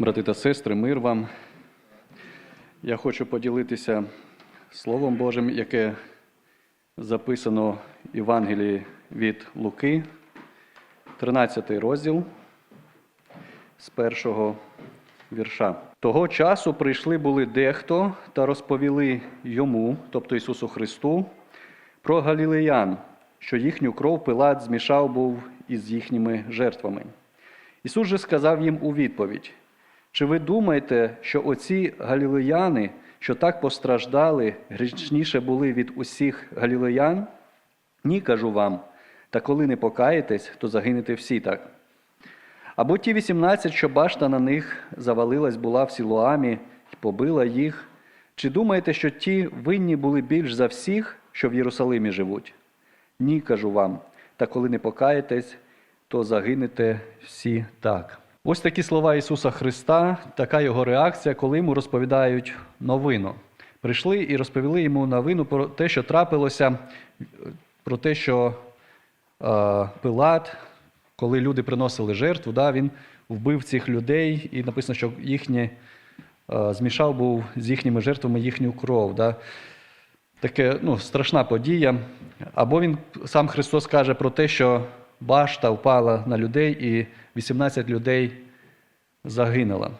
Брати та сестри, мир вам. Я хочу поділитися Словом Божим, яке записано в Євангелії від Луки, 13 розділ з першого вірша. Того часу прийшли були дехто та розповіли йому, тобто Ісусу Христу, про галілеян, що їхню кров Пилат змішав був із їхніми жертвами. Ісус же сказав їм у відповідь: чи ви думаєте, що оці галілеяни, що так постраждали, грішніше були від усіх галілеян? Ні, кажу вам, та коли не покаєтесь, то загинете всі так. Або ті 18, що башта на них завалилась була в Сілуамі і побила їх. Чи думаєте, що ті винні були більш за всіх, що в Єрусалимі живуть? Ні, кажу вам, та коли не покаєтесь, то загинете всі так. Ось такі слова Ісуса Христа, така його реакція, коли йому розповідають новину. Прийшли і розповіли йому новину про те, що трапилося, про те, що е, Пилат, коли люди приносили жертву, да, він вбив цих людей, і написано, що їхні, е, змішав був з їхніми жертвами їхню кров. Да. Таке ну, страшна подія. Або він сам Христос каже про те, що башта впала на людей, і 18 людей загинуло.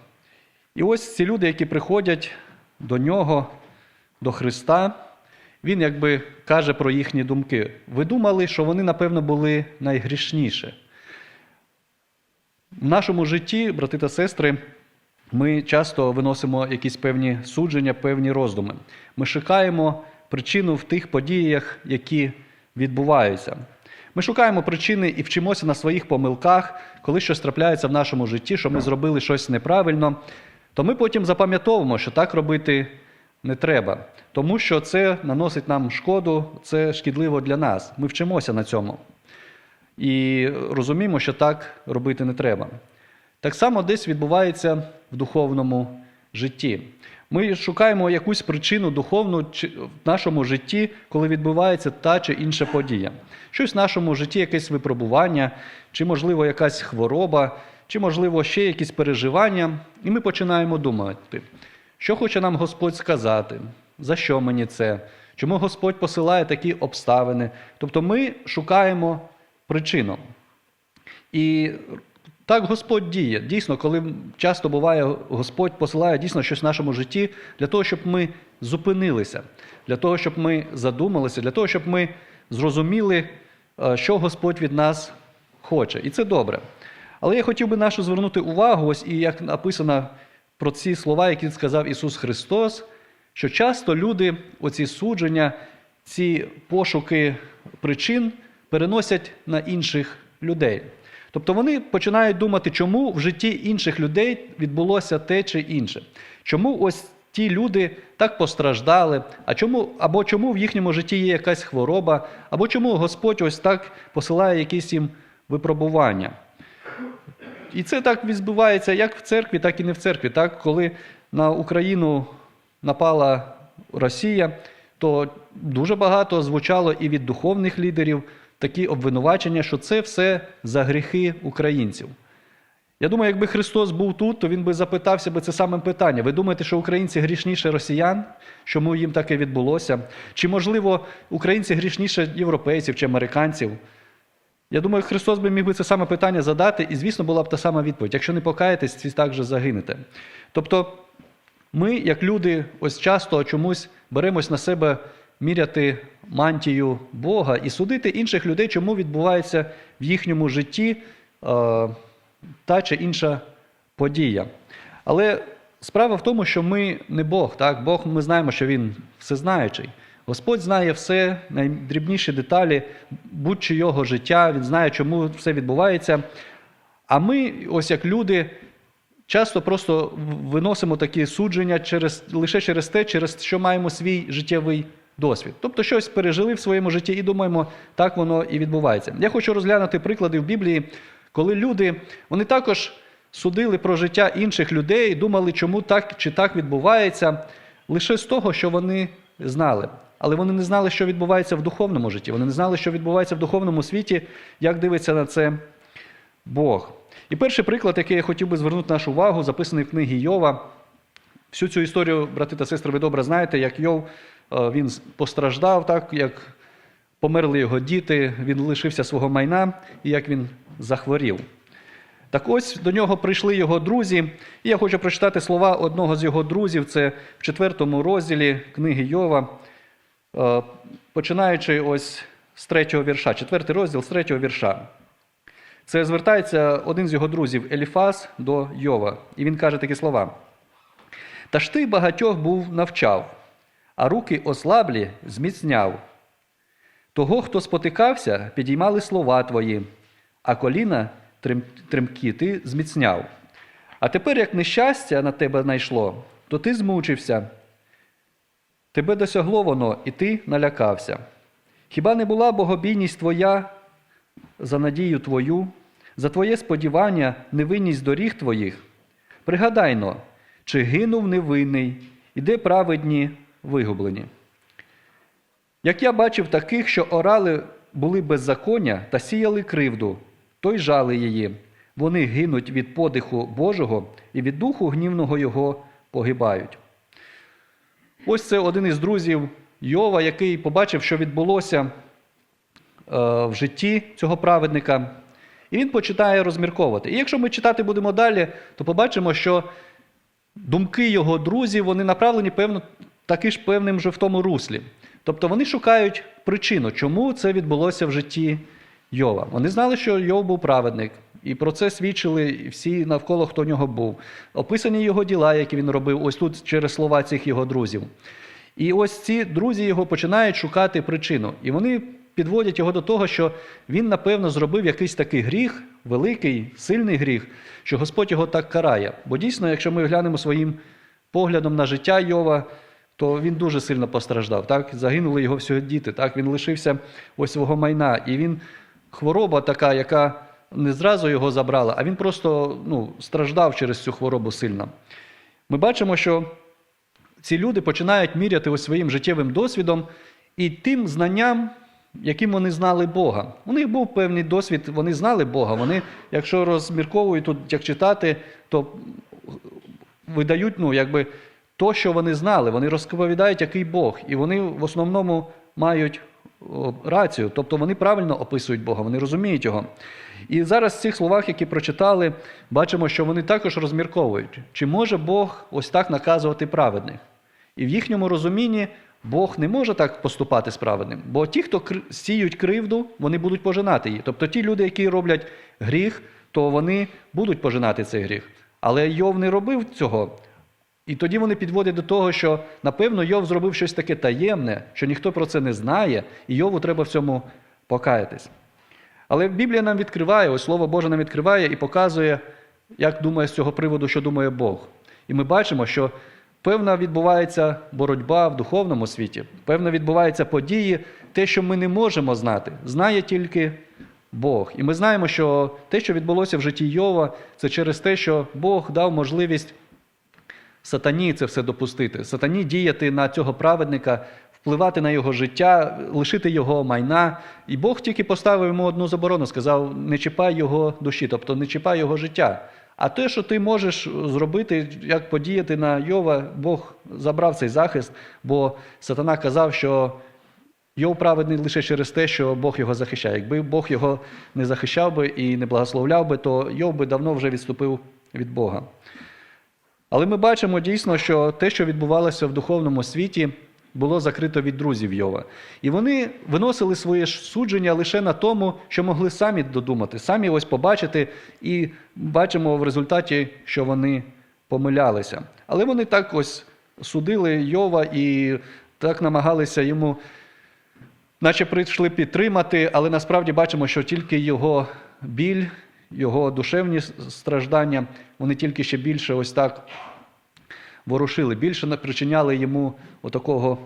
І ось ці люди, які приходять до нього, до Христа, він якби каже про їхні думки. Ви думали, що вони, напевно, були найгрішніші. В нашому житті, брати та сестри, ми часто виносимо якісь певні судження, певні роздуми. Ми шукаємо причину в тих подіях, які відбуваються. Ми шукаємо причини і вчимося на своїх помилках, коли щось трапляється в нашому житті, що ми зробили щось неправильно, то ми потім запам'ятовуємо, що так робити не треба, тому що це наносить нам шкоду, це шкідливо для нас. Ми вчимося на цьому. І розуміємо, що так робити не треба. Так само десь відбувається в духовному житті. Ми шукаємо якусь причину духовну в нашому житті, коли відбувається та чи інша подія. Щось в нашому житті, якесь випробування, чи, можливо, якась хвороба, чи, можливо, ще якісь переживання. І ми починаємо думати, що хоче нам Господь сказати, за що мені це, чому Господь посилає такі обставини. Тобто ми шукаємо причину. І так Господь діє. Дійсно, коли часто буває, Господь посилає дійсно щось в нашому житті для того, щоб ми зупинилися, для того, щоб ми задумалися, для того, щоб ми зрозуміли, що Господь від нас хоче. І це добре. Але я хотів би нашу звернути увагу, ось і як написано про ці слова, які сказав Ісус Христос, що часто люди, оці судження, ці пошуки причин переносять на інших людей. Тобто вони починають думати, чому в житті інших людей відбулося те чи інше. Чому ось ті люди так постраждали, а чому, або чому в їхньому житті є якась хвороба, або чому Господь ось так посилає якісь їм випробування. І це так відбувається як в церкві, так і не в церкві. Так? Коли на Україну напала Росія, то дуже багато звучало і від духовних лідерів такі обвинувачення, що це все за гріхи українців. Я думаю, якби Христос був тут, то Він би запитався би це саме питання. Ви думаєте, що українці грішніше росіян? Чому їм таке відбулося? Чи, можливо, українці грішніше європейців чи американців? Я думаю, Христос би міг би це саме питання задати, і, звісно, була б та сама відповідь. Якщо не покаєтесь, ці також загинете. Тобто, ми, як люди, ось часто чомусь беремось на себе міряти мантію Бога і судити інших людей, чому відбувається в їхньому житті е, та чи інша подія. Але справа в тому, що ми не Бог. Так? Бог, ми знаємо, що Він всезнаючий. Господь знає все, найдрібніші деталі будь-чи його життя, Він знає, чому все відбувається. А ми, ось як люди, часто просто виносимо такі судження через, лише через те, через що маємо свій життєвий досвід. Тобто щось пережили в своєму житті і думаємо, так воно і відбувається. Я хочу розглянути приклади в Біблії, коли люди вони також судили про життя інших людей, думали, чому так чи так відбувається, лише з того, що вони знали. Але вони не знали, що відбувається в духовному житті. Вони не знали, що відбувається в духовному світі, як дивиться на це Бог. І перший приклад, який я хотів би звернути нашу увагу, записаний в книгі Йова. Всю цю історію, брати та сестри, ви добре знаєте, як Йов він постраждав, так, як померли його діти, він лишився свого майна і як він захворів. Так ось до нього прийшли його друзі, і я хочу прочитати слова одного з його друзів, це в четвертому розділі книги Йова, е, починаючи ось з третього вірша, четвертий розділ з третього вірша. Це звертається один з його друзів Еліфаз до Йова, і він каже такі слова: Та ж ти багатьох був навчав, а руки ослаблі зміцняв. Того, хто спотикався, підіймали слова твої, а коліна трем- тремкі ти зміцняв. А тепер, як нещастя на тебе найшло, то ти змучився. Тебе досягло воно, і ти налякався. Хіба не була богобійність твоя за надію твою, за твоє сподівання, невинність доріг твоїх? Пригадайно, чи гинув невинний, і де праведні вигублені? Як я бачив таких, що орали були беззаконня та сіяли кривду, то й жали її. Вони гинуть від подиху Божого і від духу гнівного його погибають. Ось це один із друзів Йова, який побачив, що відбулося е, в житті цього праведника, і він починає розмірковувати. І якщо ми читати будемо далі, то побачимо, що думки його друзів вони направлені певно таки ж певним же в тому руслі. Тобто вони шукають причину, чому це відбулося в житті Йова. Вони знали, що Йов був праведник, і про це свідчили всі навколо, хто нього був. Описані його діла, які він робив, ось тут через слова цих його друзів. І ось ці друзі його починають шукати причину. І вони підводять його до того, що він, напевно, зробив якийсь такий гріх, великий, сильний гріх, що Господь його так карає. Бо дійсно, якщо ми глянемо своїм поглядом на життя Йова, то він дуже сильно постраждав. Так? Загинули його всі діти. Так? Він лишився ось свого майна. І він хвороба така, яка не зразу його забрала, а він просто ну, страждав через цю хворобу сильно. Ми бачимо, що ці люди починають міряти ось своїм життєвим досвідом і тим знанням, яким вони знали Бога. У них був певний досвід, вони знали Бога. Вони, якщо розмірковують тут, як читати, то видають ну, якби, то, що вони знали. Вони розповідають, який Бог. І вони в основному мають рацію, тобто вони правильно описують Бога, вони розуміють його. І зараз в цих словах, які прочитали, бачимо, що вони також розмірковують, чи може Бог ось так наказувати праведних. І в їхньому розумінні Бог не може так поступати з праведним, бо ті, хто сіють кривду, вони будуть пожинати її. Тобто ті люди, які роблять гріх, то вони будуть пожинати цей гріх. Але Йов не робив цього. І тоді вони підводять до того, що напевно Йов зробив щось таке таємне, що ніхто про це не знає, і Йову треба в цьому покаятись. Але Біблія нам відкриває, ось Слово Боже нам відкриває і показує, як думає з цього приводу, що думає Бог. І ми бачимо, що певна відбувається боротьба в духовному світі, певно відбуваються події, те, що ми не можемо знати, знає тільки Бог. І ми знаємо, що те, що відбулося в житті Йова, це через те, що Бог дав можливість сатані це все допустити, сатані діяти на цього праведника, впливати на його життя, лишити його майна. І Бог тільки поставив йому одну заборону, сказав: не чіпай його душі, тобто не чіпай його життя. А те, що ти можеш зробити, як подіяти на Йова, Бог забрав цей захист, бо сатана казав, що Йов праведний лише через те, що Бог його захищає. Якби Бог його не захищав би і не благословляв би, то Йов би давно вже відступив від Бога. Але ми бачимо дійсно, що те, що відбувалося в духовному світі, було закрито від друзів Йова. І вони виносили своє судження лише на тому, що могли самі додумати, самі ось побачити, і бачимо в результаті, що вони помилялися. Але вони так ось судили Йова і так намагалися йому, наче прийшли підтримати, але насправді бачимо, що тільки його біль, його душевні страждання, вони тільки ще більше ось так ворушили, більше причиняли йому отакого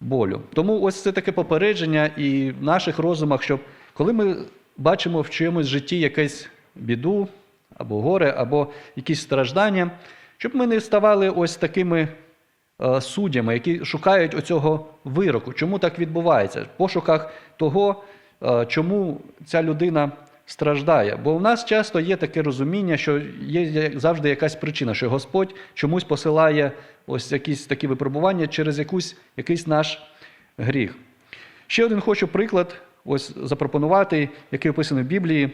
болю. Тому ось це таке попередження і в наших розумах, щоб коли ми бачимо в чомусь житті якусь біду, або горе, або якісь страждання, щоб ми не ставали ось такими е, суддями, які шукають оцього вироку. Чому так відбувається? В пошуках того, е, чому ця людина страждає. Бо у нас часто є таке розуміння, що є завжди якась причина, що Господь чомусь посилає ось якісь такі випробування через якусь, якийсь наш гріх. Ще один хочу приклад ось запропонувати, який описаний в Біблії.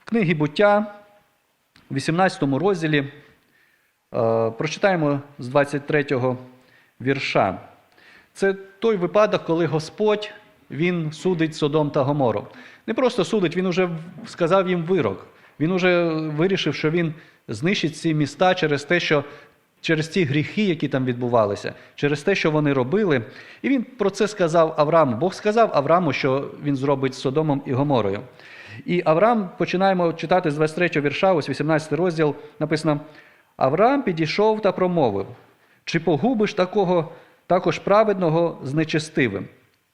В книгі буття, в 18 розділі, е, прочитаємо з 23 вірша. Це той випадок, коли Господь він судить Содом та Гомору. Не просто судить, він уже сказав їм вирок. Він уже вирішив, що він знищить ці міста через те, що через ті гріхи, які там відбувалися, через те, що вони робили. І він про це сказав Аврааму. Бог сказав Аврааму, що він зробить з Содомом і Гоморою. І Авраам, починаємо читати з 23 вірша, ось 18 розділ, написано: Авраам підійшов та промовив: чи погубиш такого також праведного з нечестивим?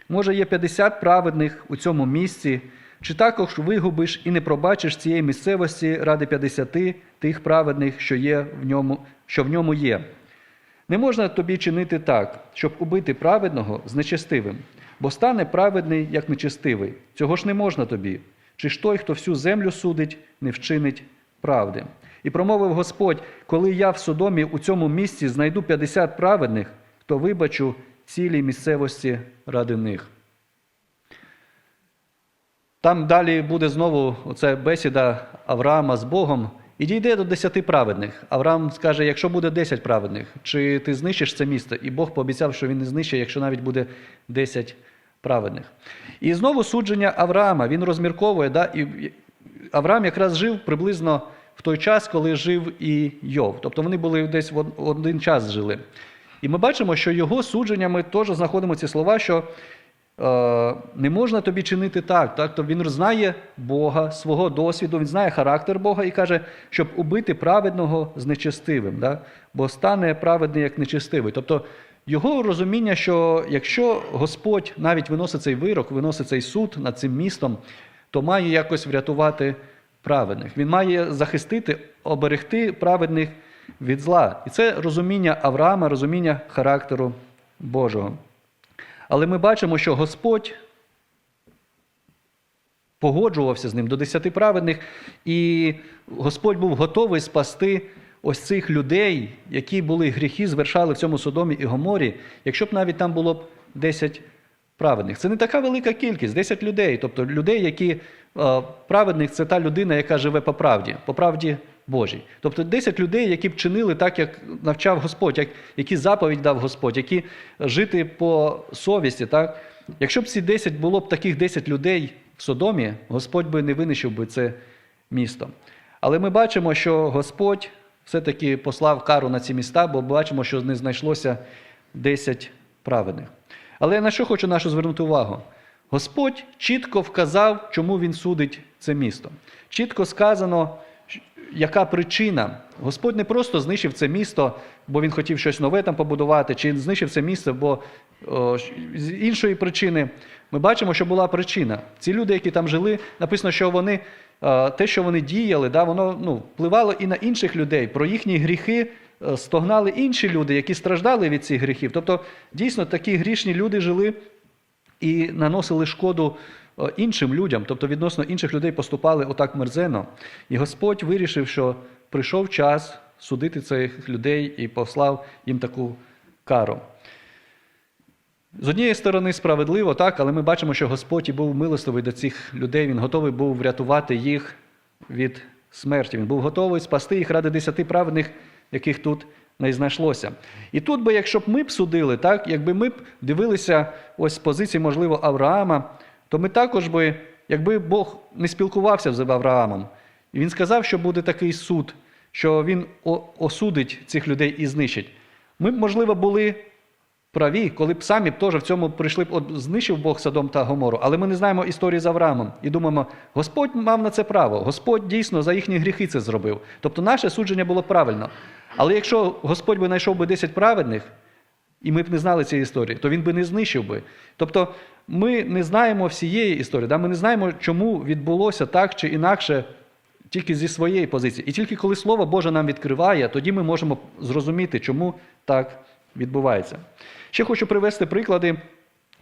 Може, є 50 праведних у цьому місці, чи також вигубиш і не пробачиш цієї місцевості ради 50 тих праведних, що, є в ньому, що в ньому є. Не можна тобі чинити так, щоб убити праведного з нечестивим, бо стане праведний, як нечестивий. Цього ж не можна тобі. Чи ж той, хто всю землю судить, не вчинить правди? І промовив Господь: коли я в Содомі у цьому місці знайду 50 праведних, то вибачу цілій місцевості ради них. Там далі буде знову оця бесіда Авраама з Богом, і дійде до десяти праведних. Авраам скаже: якщо буде 10 праведних, чи ти знищиш це місто? І Бог пообіцяв, що він не знищить, якщо навіть буде 10 праведних. І знову судження Авраама. Він розмірковує, да? і Авраам якраз жив приблизно в той час, коли жив і Йов. Тобто вони були десь в один час жили. І ми бачимо, що його судженнями теж знаходимо ці слова, що е, не можна тобі чинити так. так? Тобто він знає Бога, свого досвіду, він знає характер Бога і каже, щоб убити праведного з нечестивим, да? бо стане праведний як нечестивий. Тобто його розуміння, що якщо Господь навіть виносить цей вирок, виносить цей суд над цим містом, то має якось врятувати праведних. Він має захистити, оберегти праведних від зла. І це розуміння Авраама, розуміння характеру Божого. Але ми бачимо, що Господь погоджувався з ним до десяти праведних, і Господь був готовий спасти ось цих людей, які були гріхи, звершали в цьому Содомі і Гоморі, якщо б навіть там було б 10 праведних. Це не така велика кількість, 10 людей. Тобто людей, які праведних це та людина, яка живе по правді, по правді Божій. Тобто 10 людей, які б чинили так, як навчав Господь, як, які заповідь дав Господь, які жити по совісті. Так? Якщо б ці 10 було б таких 10 людей в Содомі, Господь би не винищив би це місто. Але ми бачимо, що Господь все-таки послав кару на ці міста, бо бачимо, що не знайшлося 10 праведних. Але на що хочу нашу звернути увагу? Господь чітко вказав, чому він судить це місто. Чітко сказано, яка причина. Господь не просто знищив це місто, бо він хотів щось нове там побудувати, чи знищив це місце, бо о, з іншої причини. Ми бачимо, що була причина. Ці люди, які там жили, написано, що вони, те, що вони діяли, да, воно ну, впливало і на інших людей. Про їхні гріхи стогнали інші люди, які страждали від цих гріхів. Тобто, дійсно, такі грішні люди жили і наносили шкоду іншим людям, тобто відносно інших людей поступали отак мерзено. І Господь вирішив, що прийшов час судити цих людей і послав їм таку кару. З однієї сторони, справедливо, так, але ми бачимо, що Господь і був милостивий до цих людей, Він готовий був врятувати їх від смерті. Він був готовий спасти їх ради десяти праведних, яких тут не знайшлося. І тут би, якщо б ми б судили, так, якби ми б дивилися ось з позиції, можливо, Авраама, то ми також би, якби Бог не спілкувався з Авраамом, і він сказав, що буде такий суд, що він осудить цих людей і знищить. Ми б, можливо, були праві, коли б самі б теж в цьому прийшли б, от знищив Бог Содом та Гомору, але ми не знаємо історії з Авраамом і думаємо, Господь мав на це право, Господь дійсно за їхні гріхи це зробив. Тобто наше судження було правильно. Але якщо Господь би знайшов би 10 праведних, і ми б не знали цієї історії, то він би не знищив би. Тобто ми не знаємо всієї історії, да? ми не знаємо, чому відбулося так чи інакше, тільки зі своєї позиції. І тільки коли Слово Боже нам відкриває, тоді ми можемо зрозуміти, чому так відбувається. Ще хочу привести приклади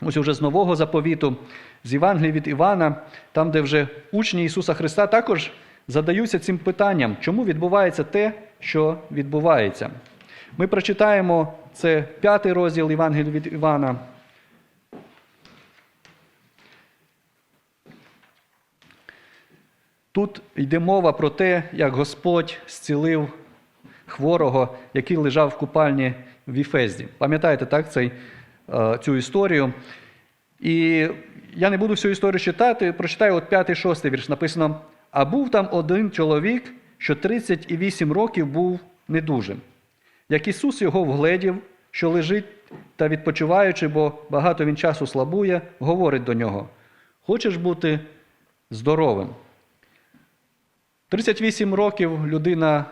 ось уже з Нового заповіту, з Євангелії від Івана, там, де вже учні Ісуса Христа також задаються цим питанням, чому відбувається те, що відбувається. Ми прочитаємо це п'ятий розділ Євангелія від Івана. Тут йде мова про те, як Господь зцілив хворого, який лежав в купальні в Іфезді. Пам'ятаєте так, цей, е, цю історію? І я не буду всю історію читати, прочитаю от 5-6 вірш. Написано: А був там один чоловік, що 38 років був недужим. Як Ісус його вгледів, що лежить та відпочиваючи, бо багато він часу слабує, говорить до нього: Хочеш бути здоровим? 38 років людина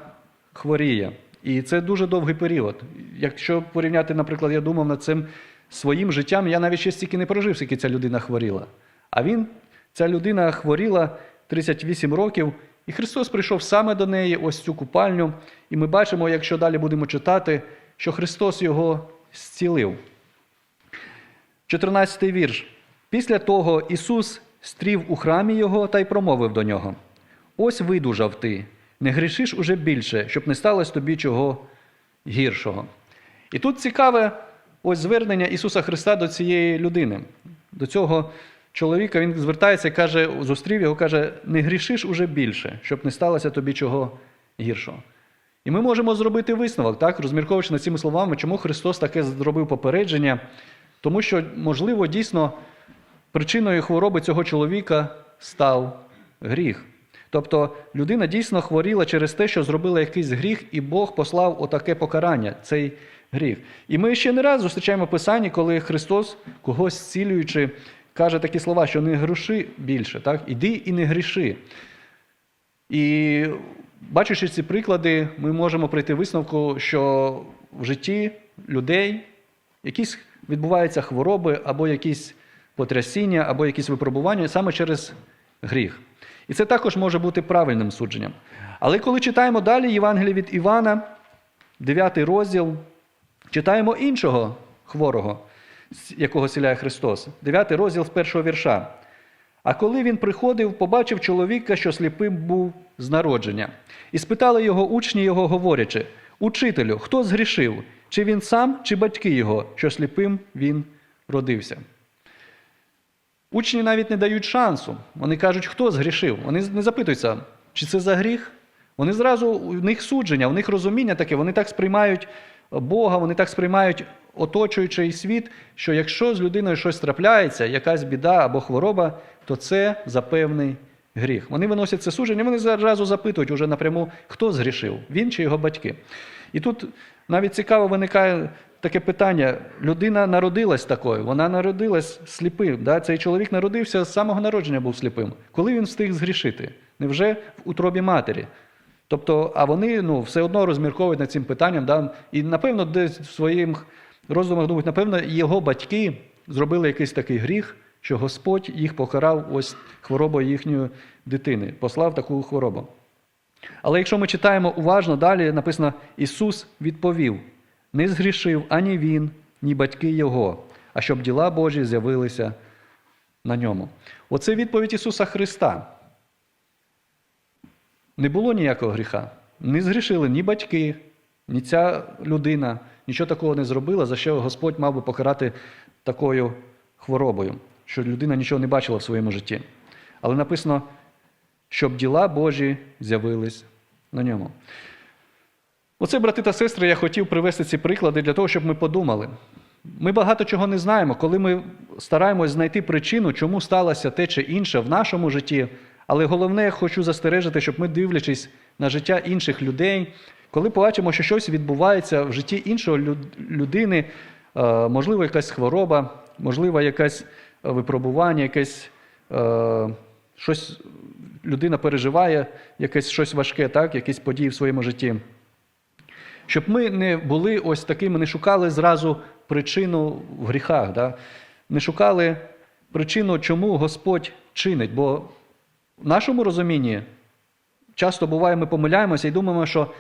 хворіє. І це дуже довгий період. Якщо порівняти, наприклад, я думав над цим своїм життям, я навіть ще стільки не прожив, скільки ця людина хворіла. А він, ця людина хворіла 38 років, і Христос прийшов саме до неї, ось цю купальню. І ми бачимо, якщо далі будемо читати, що Христос його зцілив. 14 вірш. Після того Ісус стрів у храмі його та й промовив до нього: Ось видужав ти, не грішиш уже більше, щоб не сталося тобі чого гіршого. І тут цікаве ось звернення Ісуса Христа до цієї людини, до цього чоловіка. Він звертається і каже, зустрів його, каже: не грішиш уже більше, щоб не сталося тобі чого гіршого. І ми можемо зробити висновок, так, розмірковуючи над цими словами, чому Христос таке зробив попередження, тому що, можливо, дійсно причиною хвороби цього чоловіка став гріх. Тобто людина дійсно хворіла через те, що зробила якийсь гріх, і Бог послав отаке покарання, цей гріх. І ми ще не раз зустрічаємо в Писанні, коли Христос, когось зцілюючи, каже такі слова, що не гріши більше, так? іди і не гріши. І бачачи ці приклади, ми можемо прийти висновку, що в житті людей якісь відбуваються хвороби або якісь потрясіння, або якісь випробування саме через гріх. І це також може бути правильним судженням. Але коли читаємо далі Євангеліє від Івана, 9 розділ, читаємо іншого хворого, якого сіляє Христос. 9 розділ з першого вірша. А коли він приходив, побачив чоловіка, що сліпим був з народження, і спитали його учні його, говорячи: Учителю, хто згрішив? Чи він сам, чи батьки його, що сліпим він родився? Учні навіть не дають шансу. Вони кажуть, хто згрішив. Вони не запитуються, чи це за гріх. Вони зразу у них судження, у них розуміння таке, вони так сприймають Бога, вони так сприймають оточуючий світ, що якщо з людиною щось трапляється, якась біда або хвороба, то це за певний гріх. Вони виносять це судження, вони зразу запитують уже напряму, хто згрішив, він чи його батьки. І тут навіть цікаво виникає таке питання: людина народилась такою, вона народилась сліпим. Да? Цей чоловік народився з самого народження був сліпим. Коли він встиг згрішити? Невже в утробі матері? Тобто, а вони ну, все одно розмірковують над цим питанням, да? і, напевно, десь в своїх роздумах думають, напевно, його батьки зробили якийсь такий гріх, що Господь їх покарав ось хворобою їхньої дитини, послав таку хворобу. Але якщо ми читаємо уважно, далі написано: Ісус відповів: не згрішив ані Він, ні батьки Його, а щоб діла Божі з'явилися на ньому. Оце відповідь Ісуса Христа. Не було ніякого гріха. Не згрішили ні батьки, ні ця людина, нічого такого не зробила, за що Господь мав би покарати такою хворобою, що людина нічого не бачила в своєму житті. Але написано, щоб діла Божі з'явились на ньому. Оце, брати та сестри, я хотів привести ці приклади для того, щоб ми подумали. Ми багато чого не знаємо, коли ми стараємось знайти причину, чому сталося те чи інше в нашому житті. Але головне, я хочу застережити, щоб ми, дивлячись на життя інших людей, коли побачимо, що щось відбувається в житті іншої людини, е, можливо, якась хвороба, можливо, якесь випробування, якесь е, щось людина переживає, якесь щось важке, так, якісь події в своєму житті. Щоб ми не були ось такими, не шукали зразу причину в гріхах, да? не шукали причину, чому Господь чинить. Бо в нашому розумінні часто буває, ми помиляємося і думаємо, що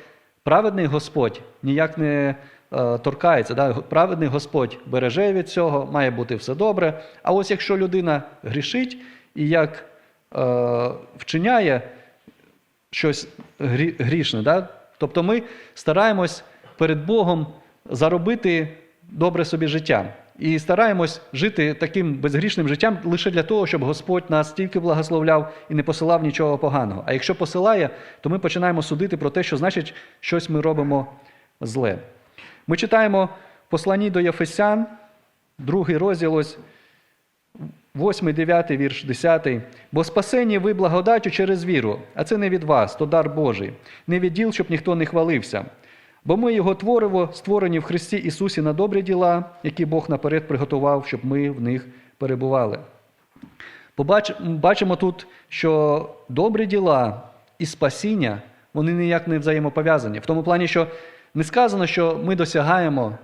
праведний Господь ніяк не е, торкається. Да? Праведний Господь береже від цього, має бути все добре. А ось якщо людина грішить і як е, вчиняє щось грі- грішне, да? Тобто ми стараємось перед Богом заробити добре собі життя. І стараємось жити таким безгрішним життям лише для того, щоб Господь нас тільки благословляв і не посилав нічого поганого. А якщо посилає, то ми починаємо судити про те, що значить щось ми робимо зле. Ми читаємо в посланні до Єфесян, другий розділ, ось 8, 9 вірш, 10. Бо спасені ви благодаттю через віру, а це не від вас, то дар Божий, не від діл, щоб ніхто не хвалився. Бо ми його твориво, створені в Христі Ісусі на добрі діла, які Бог наперед приготував, щоб ми в них перебували. Бачимо тут, що добрі діла і спасіння, вони ніяк не взаємопов'язані. В тому плані, що не сказано, що ми досягаємо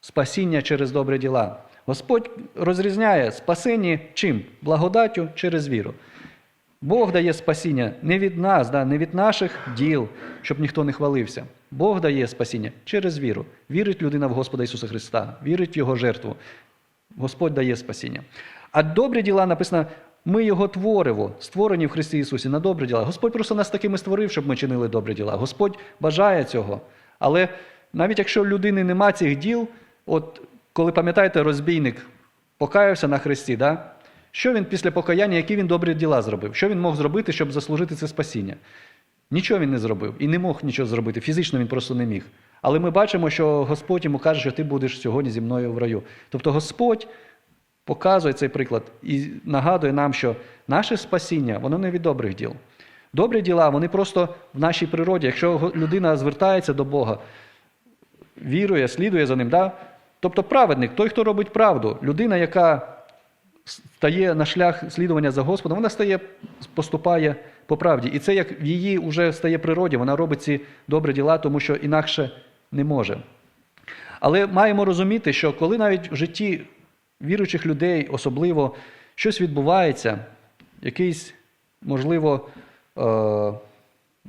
спасіння через добрі діла. Господь розрізняє спасіння чим? Благодаттю через віру. Бог дає спасіння не від нас, да, не від наших діл, щоб ніхто не хвалився. Бог дає спасіння через віру. Вірить людина в Господа Ісуса Христа, вірить в Його жертву. Господь дає спасіння. А добрі діла написано, ми Його твориво, створені в Христі Ісусі на добрі діла. Господь просто нас такими створив, щоб ми чинили добрі діла. Господь бажає цього. Але навіть якщо людини нема цих діл, от коли пам'ятаєте, розбійник покаявся на Христі, да? що він після покаяння, які він добрі діла зробив? Що він мог зробити, щоб заслужити це спасіння? Нічого він не зробив і не мог нічого зробити. Фізично він просто не міг. Але ми бачимо, що Господь йому каже, що ти будеш сьогодні зі мною в раю. Тобто Господь показує цей приклад і нагадує нам, що наше спасіння, воно не від добрих діл. Добрі діла, вони просто в нашій природі. Якщо людина звертається до Бога, вірує, слідує за ним, да? Тобто праведник, той, хто робить правду, людина, яка стає на шлях слідування за Господом, вона стає, поступає по правді. І це як в її вже стає природі, вона робить ці добрі діла, тому що інакше не може. Але маємо розуміти, що коли навіть в житті віруючих людей особливо щось відбувається, якісь, можливо, е-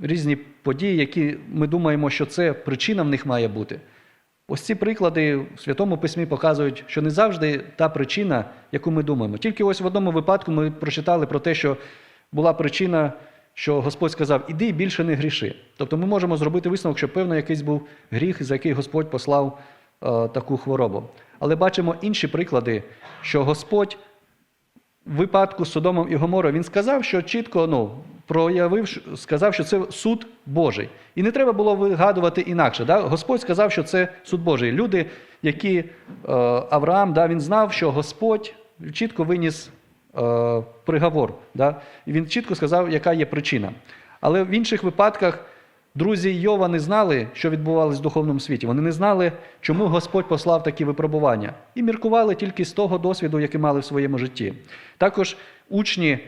різні події, які ми думаємо, що це причина в них має бути. Ось ці приклади в Святому Письмі показують, що не завжди та причина, яку ми думаємо. Тільки ось в одному випадку ми прочитали про те, що була причина, що Господь сказав, іди і більше не гріши. Тобто ми можемо зробити висновок, що певно якийсь був гріх, за який Господь послав е, таку хворобу. Але бачимо інші приклади, що Господь в випадку з Содомом і Гоморою він сказав, що чітко ну, проявив, сказав, що це суд Божий. І не треба було вигадувати інакше. Да? Господь сказав, що це суд Божий. Люди, які е, Авраам, да, він знав, що Господь чітко виніс е, приговор. Да? І він чітко сказав, яка є причина. Але в інших випадках друзі Йова не знали, що відбувалося в духовному світі. Вони не знали, чому Господь послав такі випробування. І міркували тільки з того досвіду, який мали в своєму житті. Також учні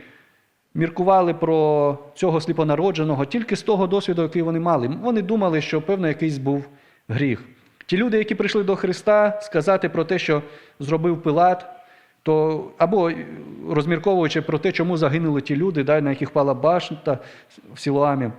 міркували про цього сліпонародженого тільки з того досвіду, який вони мали. Вони думали, що певно якийсь був гріх. Ті люди, які прийшли до Христа, сказати про те, що зробив Пилат, то або розмірковуючи про те, чому загинули ті люди, да, на яких пала башта в Сілуамі,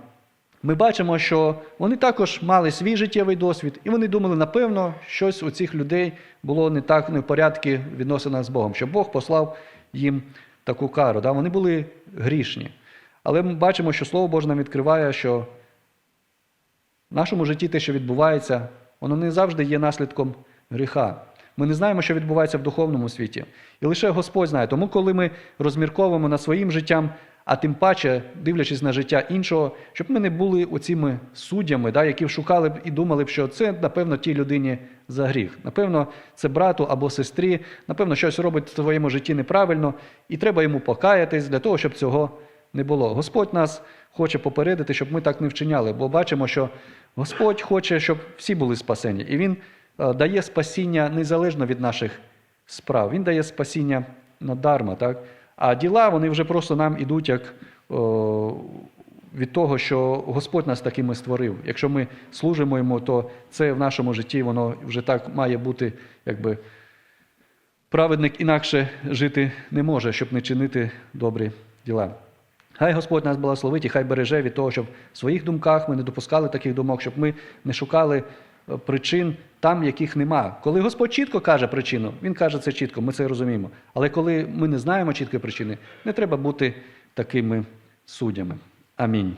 ми бачимо, що вони також мали свій життєвий досвід, і вони думали, напевно, щось у цих людей було не так не в порядку відносина з Богом, що Бог послав їм таку кару. Да? Вони були грішні. Але ми бачимо, що Слово Боже нам відкриває, що в нашому житті те, що відбувається, воно не завжди є наслідком гріха. Ми не знаємо, що відбувається в духовному світі. І лише Господь знає. Тому, коли ми розмірковуємо над своїм життям, а тим паче, дивлячись на життя іншого, щоб ми не були оціми суддями, да, які шукали б і думали б, що це, напевно, тій людині за гріх. Напевно, це брату або сестрі, напевно, щось робить в твоєму житті неправильно, і треба йому покаятись для того, щоб цього не було. Господь нас хоче попередити, щоб ми так не вчиняли, бо бачимо, що Господь хоче, щоб всі були спасені. І Він е, дає спасіння незалежно від наших справ. Він дає спасіння надарма. Так? А діла вони вже просто нам ідуть як о, від того, що Господь нас такими створив. Якщо ми служимо йому, то це в нашому житті воно вже так має бути, якби праведник інакше жити не може, щоб не чинити добрі діла. Хай Господь нас благословить і хай береже від того, щоб в своїх думках ми не допускали таких думок, щоб ми не шукали причин там, яких нема. Коли Господь чітко каже причину, Він каже це чітко, ми це розуміємо. Але коли ми не знаємо чіткої причини, не треба бути такими суддями. Амінь.